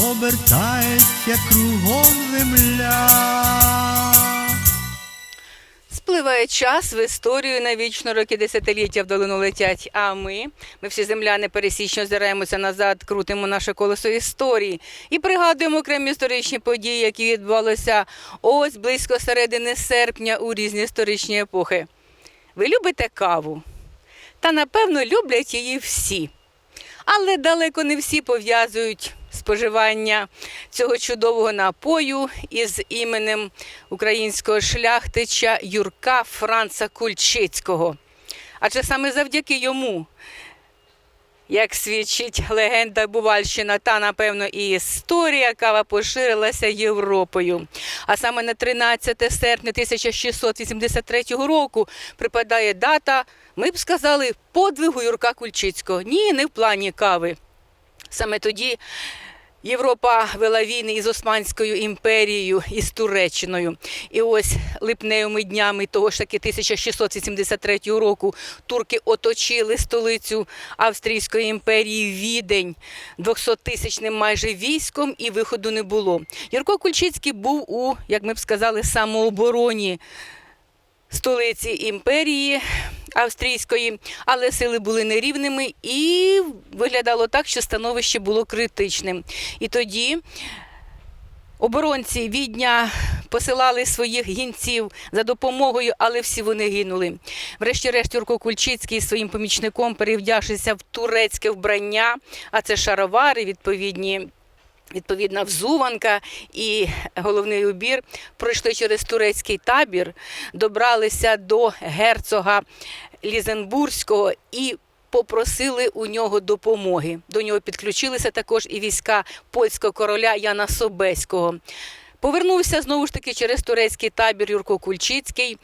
обертається кругом земля. Спливає час в історію навічно роки десятиліття в долину летять. А ми, ми всі земляни пересічно озираємося назад, крутимо наше колесо історії і пригадуємо окремі історичні події, які відбувалися ось близько середини серпня у різні історичні епохи. Ви любите каву? Та напевно люблять її всі. Але далеко не всі пов'язують споживання цього чудового напою із іменем українського шляхтича Юрка Франца Кульчицького. Адже саме завдяки йому, як свідчить легенда Бувальщина та, напевно, і історія, кава поширилася Європою. А саме на 13 серпня 1683 року припадає дата, ми б сказали, подвигу Юрка Кульчицького. Ні, не в плані кави. Саме тоді Європа вела війни із Османською імперією і з Туреччиною. І ось липневими днями того ж таки 1683 року турки оточили столицю Австрійської імперії Відень 200-тисячним майже військом, і виходу не було. Юрко Кульчицький був у, як ми б сказали, самообороні столиці імперії австрійської, але сили були нерівними і виглядало так, що становище було критичним. І тоді оборонці відня посилали своїх гінців за допомогою, але всі вони гинули. Врешті-решт Юрко Кульчицький своїм помічником перевдягшися в турецьке вбрання, а це шаровари відповідні. Відповідна взуванка і головний убір пройшли через турецький табір, добралися до герцога Лізенбурзького і попросили у нього допомоги. До нього підключилися також і війська польського короля Яна Собеського. Повернувся знову ж таки через турецький табір Юрко Кульчицький.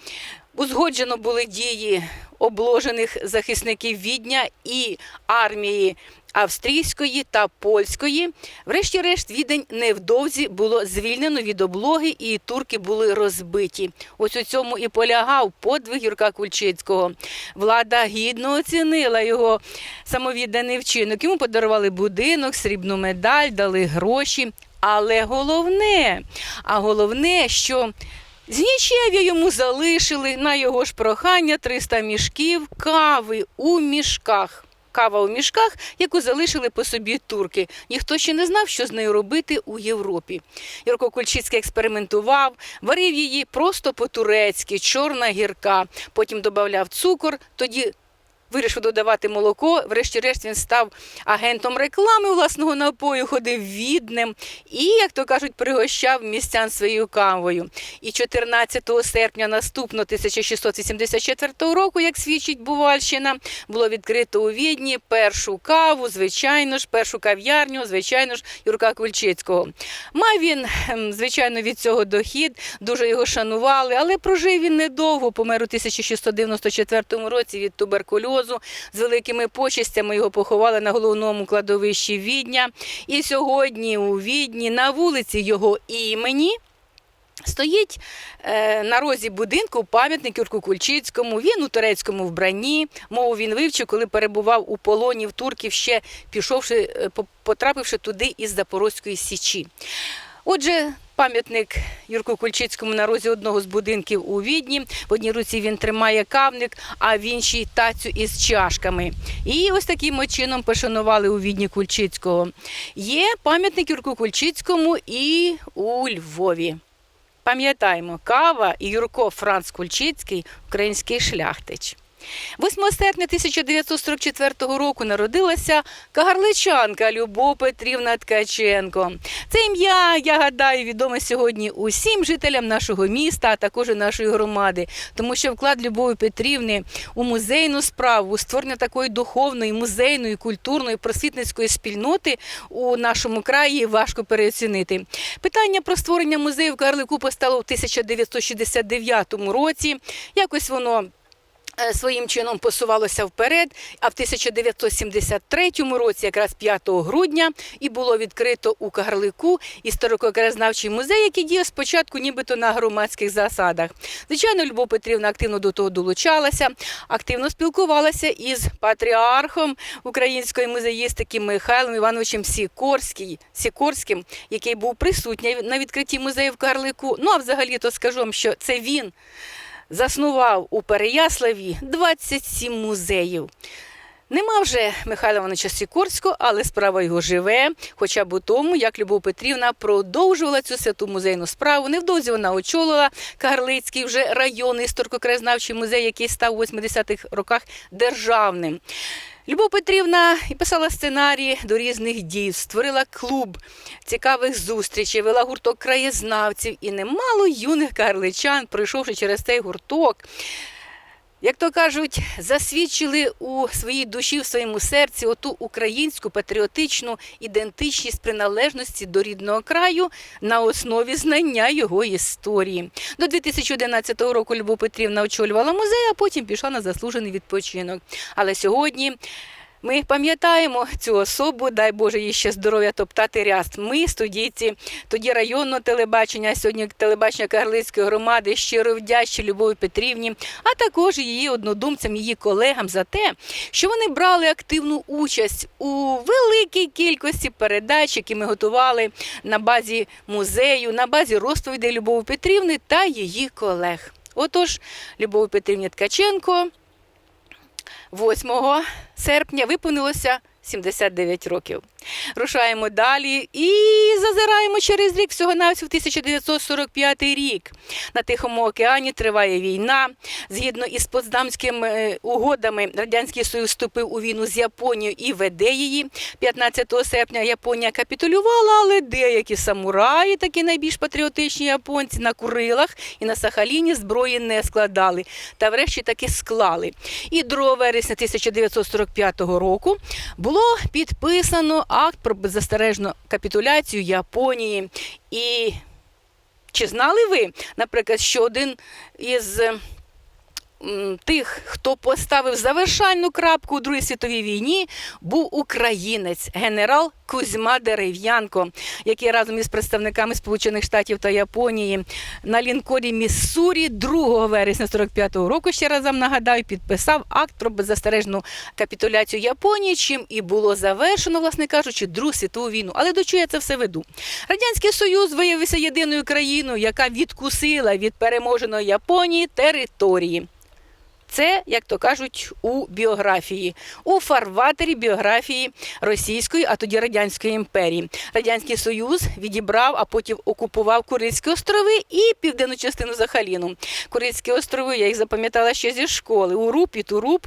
Узгоджено були дії обложених захисників Відня і армії австрійської та польської. Врешті-решт, відень невдовзі було звільнено від облоги, і турки були розбиті. Ось у цьому і полягав подвиг Юрка Кульчицького. Влада гідно оцінила його самовідданий вчинок. Йому подарували будинок, срібну медаль, дали гроші. Але головне, а головне, що з нічев'я йому залишили на його ж прохання 300 мішків кави у мішках. Кава у мішках, яку залишили по собі турки. Ніхто ще не знав, що з нею робити у Європі. Юрко Кульчицький експериментував, варив її просто по-турецьки, чорна гірка. Потім додавав цукор, тоді вирішив додавати молоко. Врешті-решт він став агентом реклами власного напою, ходив відним і, як то кажуть, пригощав містян своєю кавою. І 14 серпня наступного 1684 року, як свідчить Бувальщина, було відкрито у Відні першу каву, звичайно ж, першу кав'ярню, звичайно ж, Юрка Кульчицького. Мав він, ем, звичайно, від цього дохід, дуже його шанували, але прожив він недовго, помер у 1694 році від туберкульозу. З великими почестями його поховали на головному кладовищі Відня. І сьогодні у Відні на вулиці його імені. Стоїть е, на розі будинку пам'ятник Юрку Кульчицькому. Він у турецькому вбранні. Мову він вивчив, коли перебував у полоні в турків, ще пішовши, е, по- потрапивши туди із Запорозької січі. Отже, пам'ятник Юрку Кульчицькому на розі одного з будинків у Відні. В одній руці він тримає кавник, а в іншій тацю із чашками. І ось таким чином пошанували у Відні Кульчицького. Є пам'ятник Юрку Кульчицькому і у Львові. Пам'ятаємо, кава і Юрко Франц Кульчицький український шляхтич. 8 серпня 1944 року народилася кагарличанка Любов Петрівна Ткаченко. Це ім'я, я гадаю, відоме сьогодні усім жителям нашого міста, а також і нашої громади, тому що вклад Любові Петрівни у музейну справу, у створення такої духовної, музейної, культурної, просвітницької спільноти у нашому краї важко переоцінити. Питання про створення музею в Карлику постало в 1969 році. Якось воно своїм чином посувалося вперед. А в 1973 році, якраз 5 грудня, і було відкрито у Кагарлику історико-краєзнавчий музей, який діяв спочатку нібито на громадських засадах. Звичайно, Любов Петрівна активно до того долучалася, активно спілкувалася із патріархом української музеїстики Михайлом Івановичем Сікорським, який був присутній на відкритті музею в Карлику. Ну а взагалі то скажу вам, що це він заснував у Переяславі 27 музеїв. Нема вже Михайла Івановича Сікорського, але справа його живе, хоча б у тому, як Любов Петрівна продовжувала цю святу музейну справу. Невдовзі вона очолила Карлицький вже районний історико-краєзнавчий музей, який став у 80-х роках державним. Любов Петрівна і писала сценарії до різних дій, створила клуб цікавих зустрічей, вела гурток краєзнавців. І немало юних карличан, пройшовши через цей гурток, як то кажуть, засвідчили у своїй душі, в своєму серці оту українську патріотичну ідентичність приналежності до рідного краю на основі знання його історії. До 2011 року Любов Петрівна очолювала музей, а потім пішла на заслужений відпочинок. Але сьогодні. Ми пам'ятаємо цю особу, дай Боже їй ще здоров'я топтати ряст. Ми, студійці, тоді районного телебачення, сьогодні телебачення Карлицької громади, щиро вдячні Любові Петрівні, а також її однодумцям, її колегам за те, що вони брали активну участь у великій кількості передач, які ми готували на базі музею, на базі розповідей Любові Петрівни та її колег. Отож, Любові Петрівні Ткаченко. 8 серпня виповнилося 79 років. Рушаємо далі і зазираємо через рік всього навсього 1945 рік. На Тихому океані триває війна. Згідно із Потсдамськими угодами, Радянський Союз вступив у війну з Японією і веде її. 15 серпня Японія капітулювала, але деякі самураї, такі найбільш патріотичні японці, на Курилах і на Сахаліні зброї не складали. Та врешті таки склали. І 2 вересня 1945 року було підписано акт про беззастережну капітуляцію Японії. І чи знали ви, наприклад, що один із тих, хто поставив завершальну крапку у Другій світовій війні, був українець, генерал Кузьма Дерев'янко, який разом із представниками Сполучених Штатів та Японії на лінкорі Міссурі 2 вересня 45-го року, ще раз вам нагадаю, підписав акт про беззастережну капітуляцію Японії, чим і було завершено, власне кажучи, Другу світову війну. Але до чого я це все веду? Радянський Союз виявився єдиною країною, яка відкусила від переможеної Японії території. Це, як то кажуть, у біографії, у фарватері біографії Російської, а тоді Радянської імперії. Радянський Союз відібрав, а потім окупував Курильські острови і південну частину Захаліну. Курильські острови, я їх запам'ятала ще зі школи. Уруп і Туруп,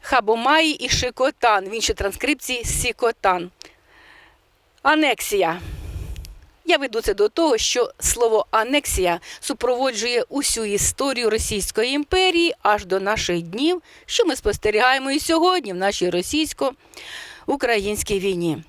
Хабомаї і Шикотан. В іншій транскрипції Сікотан. Анексія. Я веду це до того, що слово анексія супроводжує усю історію Російської імперії аж до наших днів, що ми спостерігаємо і сьогодні в нашій російсько-українській війні.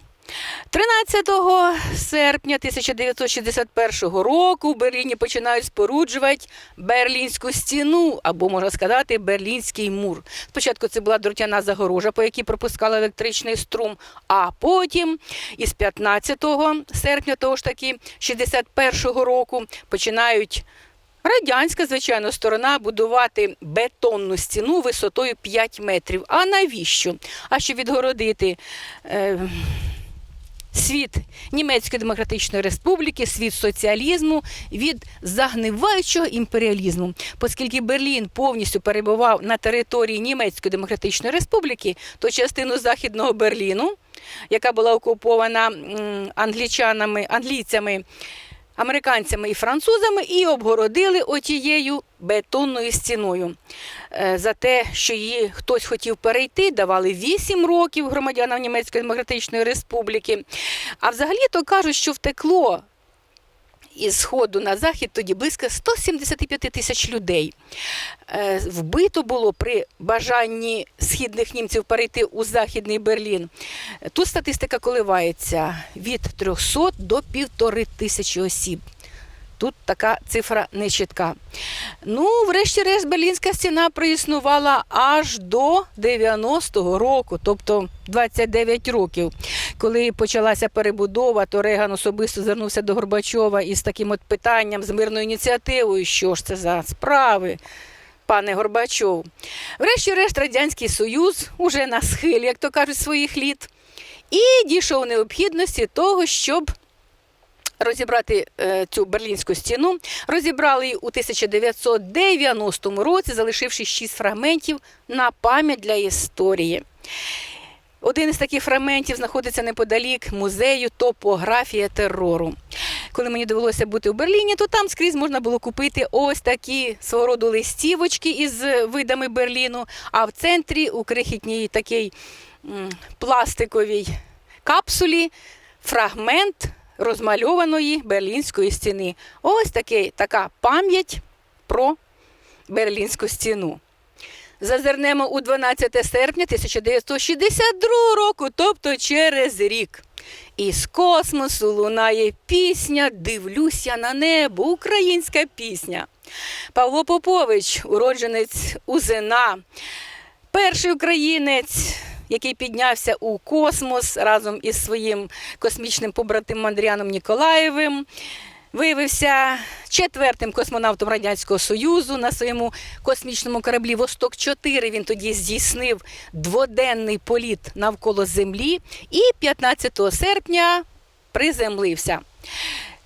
13 серпня 1961 року в Берліні починають споруджувати Берлінську стіну, або можна сказати, Берлінський мур. Спочатку це була дротяна загорожа, по якій пропускали електричний струм, а потім із 15 серпня того ж таки 61 року починають. Радянська, звичайно, сторона будувати бетонну стіну висотою 5 метрів. А навіщо? А щоб відгородити е, світ Німецької Демократичної Республіки, світ соціалізму від загниваючого імперіалізму. Оскільки Берлін повністю перебував на території Німецької Демократичної Республіки, то частину Західного Берліну, яка була окупована англічанами, англійцями, американцями і французами і обгородили отією бетонною стіною. Е, За те, що її хтось хотів перейти, давали 8 років громадянам Німецької Демократичної Республіки. А взагалі-то кажуть, що втекло із сходу на захід тоді близько 175 тисяч людей. Е, Вбито було при бажанні східних німців перейти у Західний Берлін. Тут статистика коливається від 300 до півтори тисячі осіб. Тут така цифра нечітка. Ну, врешті-решт, Берлінська стіна проіснувала аж до 90-го року, тобто 29 років. Коли почалася перебудова, то Реган особисто звернувся до Горбачова із таким от питанням, з мирною ініціативою, що ж це за справи, пане Горбачов. Врешті-решт, Радянський Союз уже на схилі, як то кажуть, своїх літ, і дійшов необхідності того, щоб розібрати е, цю берлінську стіну. Розібрали її у 1990 році, залишивши шість фрагментів на пам'ять для історії. Один із таких фрагментів знаходиться неподалік музею топографія терору. Коли мені довелося бути у Берліні, то там скрізь можна було купити ось такі свого роду листівочки із видами Берліну, а в центрі у крихітній такій пластиковій капсулі фрагмент розмальованої берлінської стіни. Ось такий, така пам'ять про Берлінську стіну. Зазирнемо у 12 серпня 1962 року, тобто через рік. Із космосу лунає пісня Дивлюся на небо, українська пісня. Павло Попович, уродженець Узена, перший українець, який піднявся у космос разом із своїм космічним побратимом Андріаном Ніколаєвим. Виявився четвертим космонавтом Радянського Союзу на своєму космічному кораблі Восток 4 Він тоді здійснив дводенний політ навколо Землі і 15 серпня приземлився.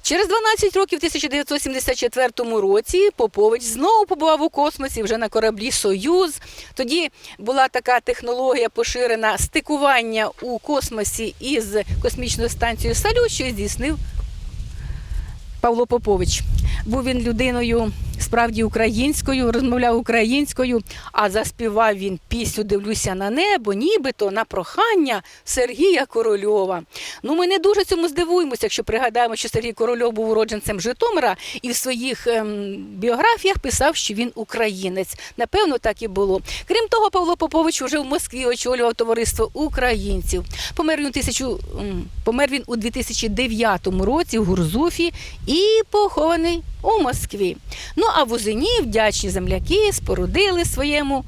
Через 12 років, в 1974 році, Попович знову побував у космосі вже на кораблі Союз. Тоді була така технологія поширена стикування у космосі із космічною станцією Салют, що здійснив Павло Попович. Був він людиною справді українською, розмовляв українською, а заспівав він пісню Дивлюся на небо, нібито на прохання Сергія Корольова. Ну, ми не дуже цьому здивуємося, якщо пригадаємо, що Сергій Корольов був уродженцем Житомира і в своїх ем, біографіях писав, що він українець. Напевно, так і було. Крім того, Павло Попович вже в Москві очолював товариство українців. Помер він, у тисячу, помер він у 2009 році в Гурзуфі і похований у Москві. Ну а в Узині вдячні земляки спорудили своєму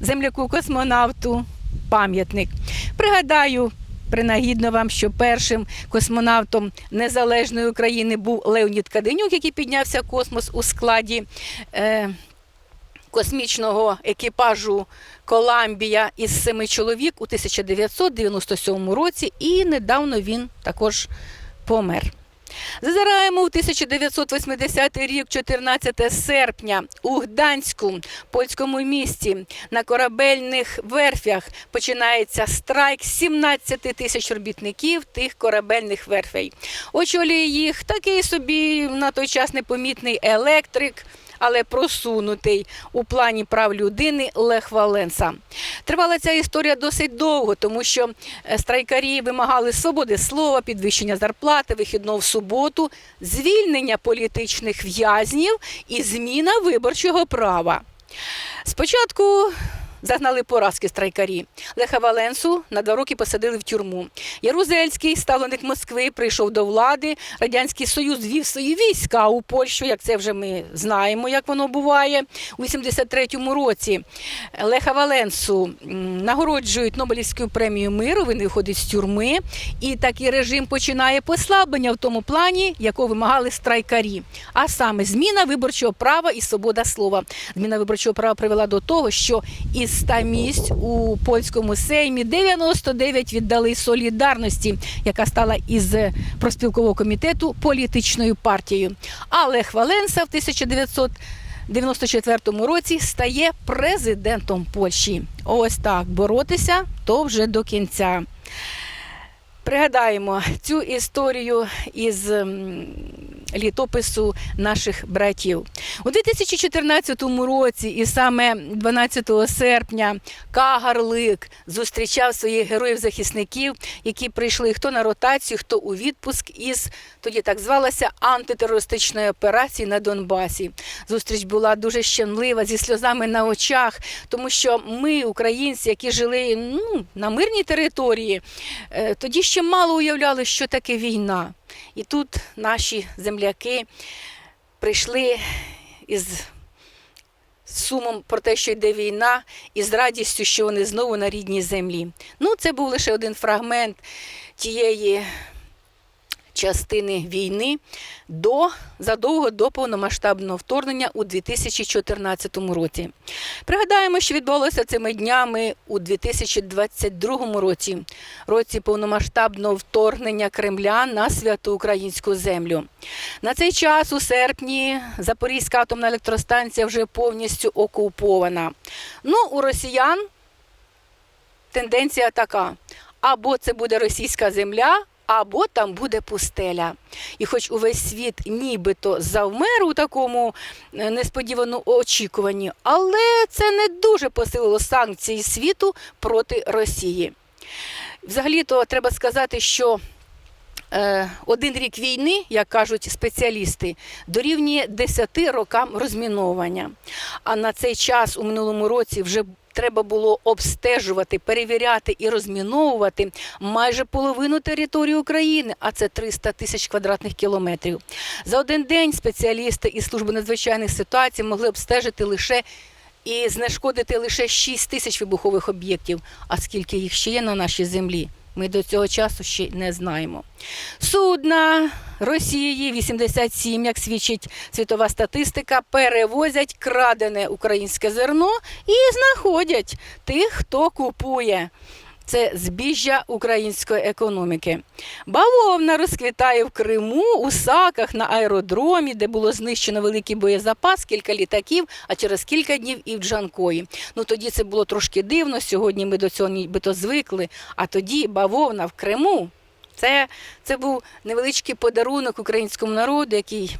земляку-космонавту пам'ятник. Пригадаю. Принагідно вам, що першим космонавтом незалежної України був Леонід Каденюк, який піднявся в космос у складі е, космічного екіпажу Коламбія із семи чоловік у 1997 році, і недавно він також помер. Зазираємо у 1980 рік, 14 серпня, у Гданську, польському місті, на корабельних верфях починається страйк 17 тисяч робітників тих корабельних верфей. Очолює їх такий собі на той час непомітний електрик. Але просунутий у плані прав людини Лех Валенса. Тривала ця історія досить довго, тому що е, страйкарі вимагали свободи слова, підвищення зарплати, вихідного в суботу, звільнення політичних в'язнів і зміна виборчого права. Спочатку загнали поразки страйкарі. Леха Валенсу на два роки посадили в тюрму. Ярузельський, ставленик Москви, прийшов до влади. Радянський Союз вів свої війська у Польщу, як це вже ми знаємо, як воно буває. У 83-му році Леха Валенсу нагороджують Нобелівською премією миру. Він виходить з тюрми, і такий режим починає послаблення в тому плані, якого вимагали страйкарі. А саме зміна виборчого права і свобода слова. Зміна виборчого права привела до того, що із 100 місць у польському сеймі 99 віддали солідарності, яка стала із проспілкового комітету політичною партією. А Лех Валенса в 1994 році стає президентом Польщі. Ось так боротися то вже до кінця. Пригадаємо цю історію із літопису наших братів. У 2014 році, і саме 12 серпня, Кагарлик зустрічав своїх героїв-захисників, які прийшли хто на ротацію, хто у відпуск із тоді так звалася антитерористичної операції на Донбасі. Зустріч була дуже щемлива зі сльозами на очах, тому що ми, українці, які жили ну, на мирній території, е, тоді ще мало уявляли, що таке війна. І тут наші земляки прийшли із сумом про те, що йде війна, і з радістю, що вони знову на рідній землі. Ну, це був лише один фрагмент тієї частини війни до задовго до повномасштабного вторгнення у 2014 році. Пригадаємо, що відбулося цими днями у 2022 році, році повномасштабного вторгнення Кремля на святу українську землю. На цей час у серпні Запорізька атомна електростанція вже повністю окупована. Ну, у росіян тенденція така: або це буде російська земля, або там буде пустеля. І хоч увесь світ нібито завмер у такому е, несподіваному очікуванні, але це не дуже посилило санкції світу проти Росії. Взагалі-то треба сказати, що е, один рік війни, як кажуть спеціалісти, дорівнює 10 рокам розміновування. А на цей час у минулому році вже треба було обстежувати, перевіряти і розміновувати майже половину території України, а це 300 тисяч квадратних кілометрів. За один день спеціалісти із служби надзвичайних ситуацій могли обстежити лише і знешкодити лише 6 тисяч вибухових об'єктів. А скільки їх ще є на нашій землі? Ми до цього часу ще не знаємо. Судна Росії 87, як свідчить світова статистика, перевозять крадене українське зерно і знаходять тих, хто купує. Це збіжжя української економіки. Бавовна розквітає в Криму, у Саках, на аеродромі, де було знищено великий боєзапас, кілька літаків, а через кілька днів і в Джанкої. Ну тоді це було трошки дивно. Сьогодні ми до цього нібито звикли. А тоді бавовна в Криму. Це, це був невеличкий подарунок українському народу, який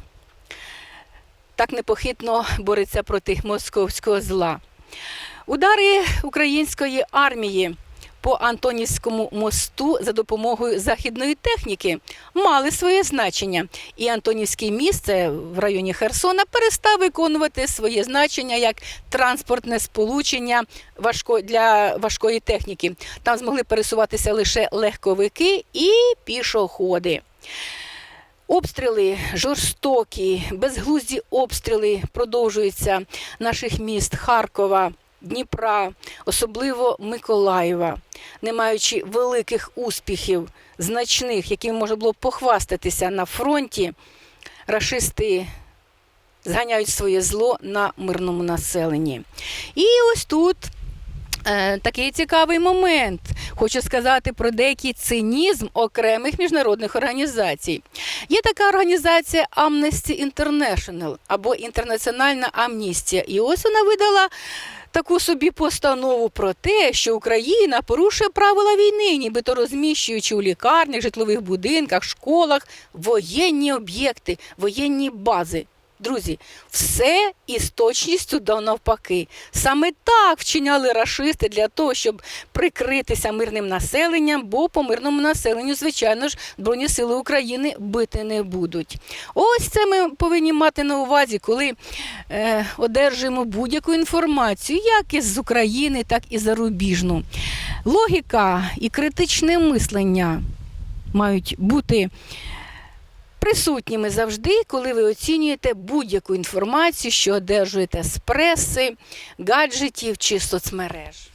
так непохитно бореться проти московського зла. Удари української армії по Антонівському мосту за допомогою західної техніки мали своє значення. І Антонівський міст, в районі Херсона, перестав виконувати своє значення як транспортне сполучення важко, для важкої техніки. Там змогли пересуватися лише легковики і пішоходи. Обстріли жорстокі, безглузді обстріли продовжуються наших міст Харкова, Дніпра, особливо Миколаєва, не маючи великих успіхів, значних, якими можна було похвастатися на фронті, рашисти зганяють своє зло на мирному населенні. І ось тут Такий цікавий момент. Хочу сказати про деякий цинізм окремих міжнародних організацій. Є така організація Amnesty International або Інтернаціональна амністія. І ось вона видала таку собі постанову про те, що Україна порушує правила війни, нібито розміщуючи у лікарнях, житлових будинках, школах воєнні об'єкти, воєнні бази. Друзі, все із точністю до навпаки. Саме так вчиняли рашисти для того, щоб прикритися мирним населенням, бо по мирному населенню, звичайно ж, Збройні сили України бити не будуть. Ось це ми повинні мати на увазі, коли е, одержуємо будь-яку інформацію, як із України, так і зарубіжну. Логіка і критичне мислення мають бути присутніми завжди, коли ви оцінюєте будь-яку інформацію, що одержуєте з преси, гаджетів чи соцмереж.